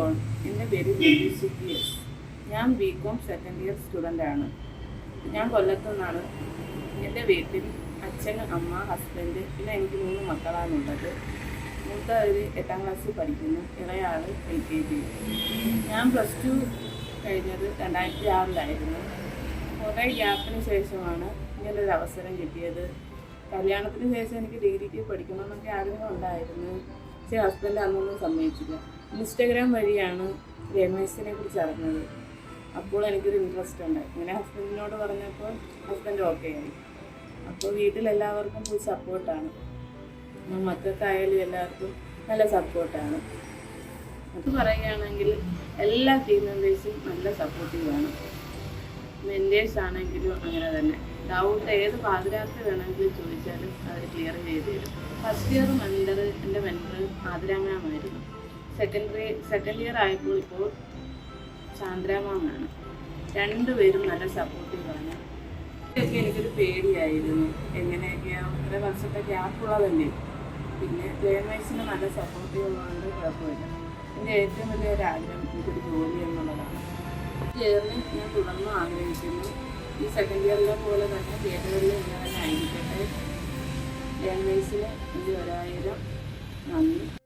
All എന്റെ പേര് Baby S ഞാൻ B com second year student ആണ്. ഞാൻ കൊല്ലത്തുനിന്നാണ്. എന്റെ വീട്ടിൽ അച്ഛൻ അമ്മ ഹസ്ബൻഡ് പിന്നെ എനിക്ക് മൂന്ന് മക്കളാണുള്ളത് മൂത്ത ഒരു എട്ടാം ക്ലാസ്സിൽ പഠിക്കുന്നു. ഇളയാൾ എൽ കെ ജി ഞാൻ പ്ലസ് ടു കഴിഞ്ഞത് രണ്ടായിരത്തി ആറിലായിരുന്നു കുറേ ഗ്യാപ്പിന് ശേഷമാണ് ഇങ്ങനൊരു അവസരം കിട്ടിയത്. കല്യാണത്തിന് ശേഷം എനിക്ക് ഡിഗ്രിക്ക് പഠിക്കണമെന്നൊക്കെ ആഗ്രഹം ഉണ്ടായിരുന്നു. പക്ഷേ ഹസ്ബൻഡ് അന്നൊന്നും സമ്മതിച്ചില്ല. ഇൻസ്റ്റഗ്രാം വഴിയാണ് രമേശിനെ കുറിച്ച് അറിഞ്ഞത്. അപ്പോൾ എനിക്കൊരു ഇൻട്രസ്റ്റ് ഉണ്ട്. ഇങ്ങനെ ഹസ്ബൻഡിനോട് പറഞ്ഞപ്പോൾ ഹസ്ബൻഡ് ഓക്കെ ആയി. അപ്പോൾ വീട്ടിലെല്ലാവർക്കും ഫുൾ സപ്പോർട്ടാണ് മക്കൾക്കായാലും എല്ലാവർക്കും നല്ല സപ്പോർട്ടാണ് അത് പറയുകയാണെങ്കിൽ എല്ലാ മെമ്പേഴ്സും നല്ല സപ്പോർട്ടീവാണ് മെന്റേഴ്സ് ആണെങ്കിലും അങ്ങനെ തന്നെ. ഡൗട്ട് ഏത് പാതിരാത്രി വേണമെങ്കിലും ചോദിച്ചാലും അവർ ക്ലിയർ ചെയ്ത് തരും. ഫസ്റ്റ് ഇയർ മെന്റർ എന്റെ മെന്റർ ആതിരാമാമായിരുന്നു. സെക്കൻഡറി സെക്കൻഡ് ഇയർ ആയപ്പോൾ ഇപ്പോൾ ചാന്ദ്രാമാണ് രണ്ടുപേരും നല്ല സപ്പോർട്ടീവാണ് ഇതൊക്കെ എനിക്കൊരു പേടിയായിരുന്നു. എങ്ങനെയൊക്കെയാണ് കുറേ വർഷത്തെ ഗ്യാപ്പുള്ളതല്ലേ പിന്നെ ലേണേഴ്സിന് നല്ല സപ്പോർട്ടീവ് ഉള്ളതുകൊണ്ട് കുഴപ്പമില്ല. എന്റെ ഏറ്റവും വലിയ ഒരു ആഗ്രഹം എനിക്കൊരു ജോലി എന്നുള്ളതാണ്. ഇയറിൽ ഞാൻ തുടർന്നും ആഗ്രഹിക്കുന്നു. ഈ സെക്കൻഡ് ഇയറിലെ പോലെ തന്നെ തിയേറ്ററുകളിൽ ഇങ്ങനെ തന്നെ ആയിരിക്കട്ടെ. ലേണേഴ്സിന് ഇത് ഒരായിരം നന്ദി.